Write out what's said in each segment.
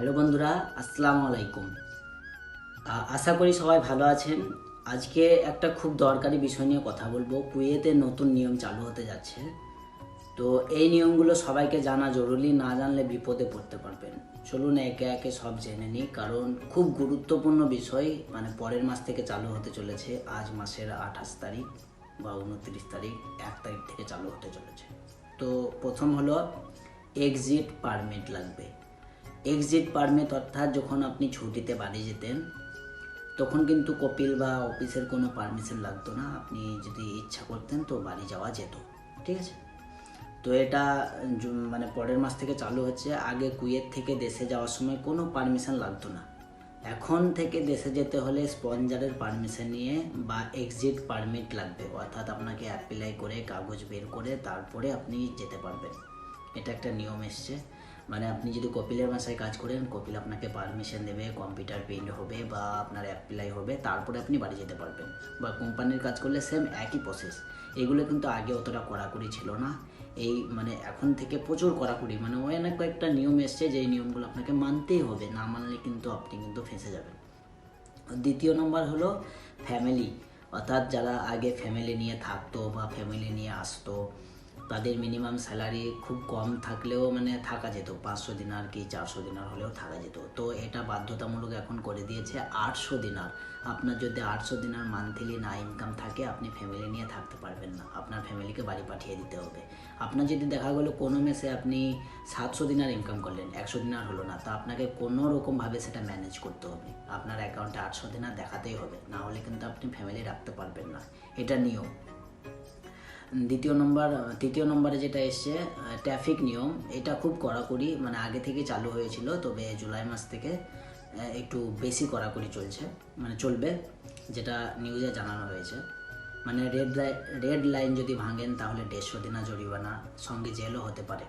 Hello বন্ধুরা, আসসালামু আলাইকুম। আশা করি সবাই ভালো আছেন। আজকে একটা খুব দরকারি বিষয় নিয়ে কথা বলব। কুয়েতে নতুন নিয়ম চালু হতে যাচ্ছে। তো এই নিয়মগুলো সবাইকে জানা জরুরি, না জানলে বিপদে পড়তে পারবেন। চলুন একে একে সব জেনে নিই, কারণ খুব গুরুত্বপূর্ণ বিষয় মানে পরের মাস থেকে চালু হতে চলেছে। আজ মাসের আঠাশ তারিখ বা উনত্রিশ তারিখ, এক তারিখ থেকে চালু হতে চলেছে। তো প্রথম হলো এক্সিট পারমিট লাগবে। এক্সিট পারমিট অর্থাৎ যখন আপনি ছুটিতে বাড়ি যেতেন, তখন কিন্তু কপিল বা অফিসের কোনো পারমিশন লাগতো না। আপনি যদি ইচ্ছা করতেন তো বাড়ি যাওয়া যেত, ঠিক আছে? তো এটা মানে পরের মাস থেকে চালু হচ্ছে। আগে কুয়েত থেকে দেশে যাওয়ার সময় কোনো পারমিশন লাগতো না। এখন থেকে দেশে যেতে হলে স্পঞ্জারের পারমিশন নিয়ে বা এক্সিট পারমিট লাগবে। অর্থাৎ আপনাকে অ্যাপ্লাই করে কাগজ বের করে তারপরে আপনি যেতে পারবেন। এটা একটা নিয়ম এসছে। মানে আপনি যদি কপিলের বাসায় কাজ করেন, কপিল আপনাকে পারমিশন দেবে কম্পিউটার প্রিন্ট হবে বা আপনার অ্যাপ্লাই হবে, তারপরে আপনি বাড়ি যেতে পারবেন। বা কোম্পানির কাজ করলে সেম একই প্রসেস এগুলো কিন্তু আগে অতটা কড়াকড়ি ছিল না। এই মানে এখন থেকে প্রচুর কড়াকড়ি। মানে ওই অনেক কয়েকটা নিয়ম এসছে যে নিয়মগুলো আপনাকে মানতেই হবে। না মানলে কিন্তু আপনি কিন্তু ফেঁসে যাবেন। দ্বিতীয় নম্বর হলো ফ্যামিলি অর্থাৎ যারা আগে ফ্যামিলি নিয়ে থাকতো বা ফ্যামিলি নিয়ে আসতো তাদের মিনিমাম স্যালারি খুব কম থাকলেও মানে থাকা যেত। পাঁচশো দিনার কি চারশো দিনার হলেও থাকা যেত। তো এটা বাধ্যতামূলক এখন করে দিয়েছে আটশো দিনার। আপনার যদি আটশো দিনার মান্থলি না ইনকাম থাকে, আপনি ফ্যামিলি নিয়ে থাকতে পারবেন না। আপনার ফ্যামিলিকে বাড়ি পাঠিয়ে দিতে হবে। আপনার যদি দেখা গেলো কোনো মেসে আপনি সাতশো দিনার ইনকাম করলেন, একশো দিনার হলো না, তা আপনাকে কোনো রকমভাবে সেটা ম্যানেজ করতে হবে। আপনার অ্যাকাউন্টে আটশো দিনার দেখাতেই হবে। না হলে কিন্তু আপনি ফ্যামিলি রাখতে পারবেন না। এটা নিয়ম। দ্বিতীয় নম্বর, তৃতীয় নম্বরে যেটা এসছে ট্রাফিক নিয়ম, এটা খুব কড়াকড়ি মানে আগে থেকে চালু হয়েছিল, তবে জুলাই মাস থেকে একটু বেশি কড়াকড়ি চলছে মানে চলবে, যেটা নিউজে জানানো হয়েছে। মানে রেড লাইন রেড লাইন যদি ভাঙেন, তাহলে দেড়শো দিনা জরিমানা, সঙ্গে জেলও হতে পারে।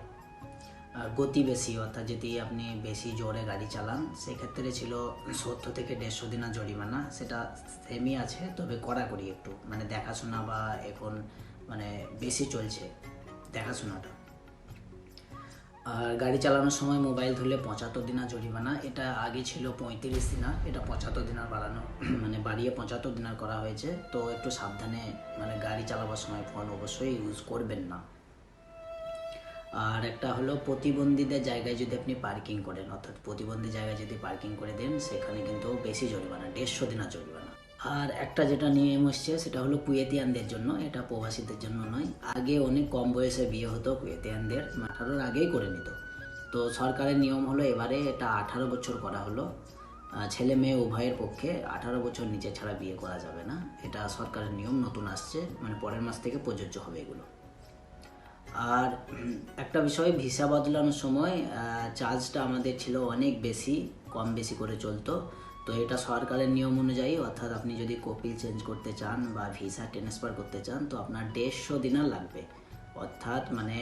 আর গতি বেশি, অর্থাৎ যদি আপনি বেশি জোরে গাড়ি চালান, সেক্ষেত্রে ছিল সত্তর থেকে দেড়শো দিনা জরিমানা, সেটা সেমই আছে, তবে কড়াকড়ি একটু মানে দেখাশোনা বা এখন মানে বেশি চলছে দেখাশোনাটা। আর গাড়ি চালানোর সময় মোবাইল ধরলে পঁচাত্তর দিনা জরিমানা, এটা আগে ছিল পঁয়ত্রিশ দিনার এটা পঁচাত্তর দিনার বাড়ানো মানে বাড়িয়ে পঁচাত্তর দিনার করা হয়েছে। তো একটু সাবধানে মানে গাড়ি চালাবার সময় ফোন অবশ্যই ইউজ করবেন না। আর একটা হলো প্রতিবন্ধীদের জায়গায় যদি আপনি পার্কিং করেন, অর্থাৎ প্রতিবন্ধী জায়গায় যদি পার্কিং করে দেন, সেখানে কিন্তু বেশি জরিমানা, দেড়শো দিনা জরিমানা। আর একটা যেটা নিয়ম এসছে, সেটা হলো কুয়েতিয়ানদের জন্য। এটা প্রবাসীদের জন্য নয়। আগে অনেক কম বয়সে বিয়ে হতো কুয়েতিয়ানদের। আঠারোর আগেই করে নিত। তো সরকারের নিয়ম হলো এবারে এটা আঠারো বছর করা হলো। ছেলে মেয়ে উভয়ের পক্ষে আঠারো বছর নিচে ছাড়া বিয়ে করা যাবে না। এটা সরকারের নিয়ম, নতুন আসছে। মানে পরের মাস থেকে প্রযোজ্য হবে এগুলো। আর একটা বিষয়, ভিসা বদলানোর সময় চার্জটা আমাদের ছিল অনেক বেশি, কম বেশি করে চলতো। তো এটা সরকারের নিয়ম অনুযায়ী, অর্থাৎ আপনি যদি কপিল চেঞ্জ করতে চান বা ভিসা ট্রান্সফার করতে চান, তো আপনার দেড়শো দিনার লাগবে। অর্থাৎ মানে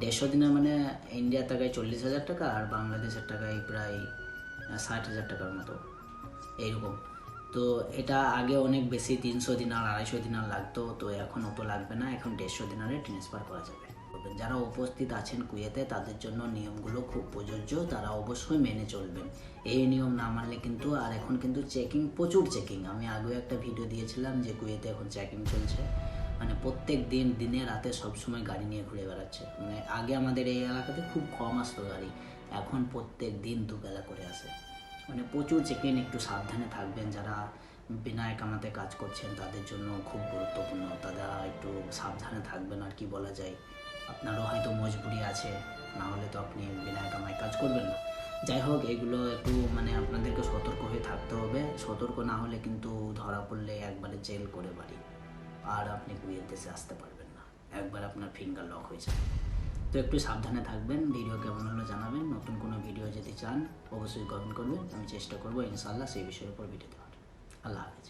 দেড়শো দিনের মানে ইন্ডিয়ার টাকায় চল্লিশ হাজার টাকা আর বাংলাদেশের টাকায় প্রায় ষাট হাজার টাকার মতো। এইরকম। তো এটা আগে অনেক বেশি, তিনশো দিনার, আড়াইশো দিনার লাগতো, তো এখন অত লাগবে না। এখন দেড়শো দিনারে ট্রান্সফার করা যাবে। যারা উপস্থিত আছেন কুয়েতে, তাদের জন্য নিয়মগুলো খুব প্রযোজ্য, তারা অবশ্যই মেনে চলবেন। এই নিয়ম না মানলে কিন্তু, আর এখন কিন্তু চেকিং প্রচুর চেকিং আমি আগেও একটা ভিডিও দিয়েছিলাম যে কুয়েতে এখন চেকিং চলছে। মানে প্রত্যেক দিন, দিনে, রাতে সবসময় গাড়ি নিয়ে ঘুরে বেড়াচ্ছে। মানে আগে আমাদের এই এলাকাতে খুব কম আসতো গাড়ি, এখন প্রত্যেক দিন দুবেলা করে আসে। মানে প্রচুর চেকিং একটু সাবধানে থাকবেন। যারা বিনা কামাতে কাজ করছেন, তাদের জন্য খুব গুরুত্বপূর্ণ। তারা একটু সাবধানে থাকবেন, আর কি বলা যায়। আপনারও হয়তো মজবুরি আছে না হলে তো আপনি বিনা কামায় কাজ করবেন না। যাই হোক, এগুলো একটু মানে আপনাদেরকে সতর্ক হয়ে থাকতে হবে। সতর্ক না হলে কিন্তু ধরা পড়লে একবারে জেল করে বাড়ি। আর আপনি কুয়ের দেশে আসতে পারবেন না। একবার আপনার ফিঙ্গার লক হয়ে যাবে। তো একটু সাবধানে থাকবেন। ভিডিও কেমন হলো জানাবেন। নতুন কোনো ভিডিও যদি চান, অবশ্যই কমেন্ট করবেন। আমি চেষ্টা করব ইনশাল্লাহ সেই বিষয়ের উপর ভিডিও দেওয়ার। আল্লাহ হাফিজ।